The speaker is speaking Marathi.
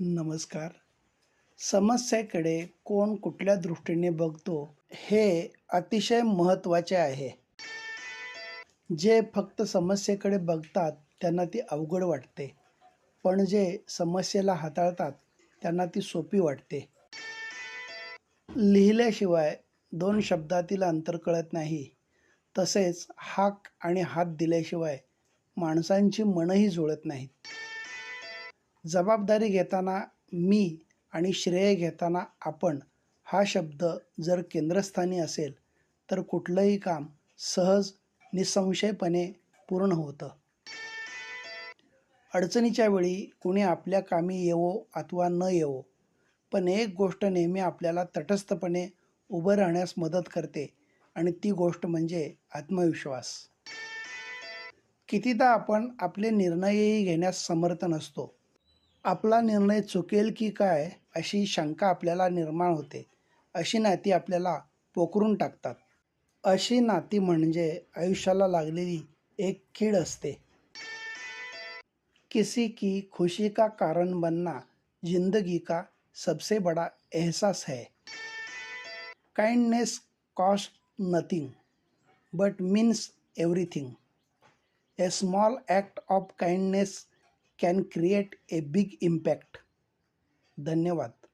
नमस्कार. समस्येकडे कोण कुठल्या दृष्टीने बघतो हे अतिशय महत्त्वाचे आहे. जे फक्त समस्येकडे बघतात त्यांना ती अवघड वाटते. पण जे समस्येला हाताळतात त्यांना ती सोपी वाटते. लिहिल्याशिवाय दोन शब्दातील अंतर कळत नाही. तसेच हाक आणि हात दिल्याशिवाय माणसांची मनही जुळत नाहीत. जबाबदारी घेताना मी आणि श्रेय घेताना आपण हा शब्द जर केंद्रस्थानी असेल तर कुठलंही काम सहज निसंशयपणे पूर्ण होतं. अडचणीच्या वेळी कुणी आपल्या कामी येवो अथवा न येवो पण एक गोष्ट नेहमी आपल्याला तटस्थपणे उभं राहण्यास मदत करते आणि ती गोष्ट म्हणजे आत्मविश्वास. कितीदा आपण आपले निर्णयही घेण्यास समर्थ नसतो आपला निर्णय चुकेल की काय अशी शंका आपल्याला निर्माण होते. अशी नाती आपल्याला पोखरून टाकतात. अशी नाती म्हणजे आयुष्याला लागलेली एक कीड असते. किसी की खुशी का कारण बनना जिंदगी का सबसे बड़ा एहसास है. Kindness cost nothing but means everything a small act of kindness can create a big impact धन्यवाद.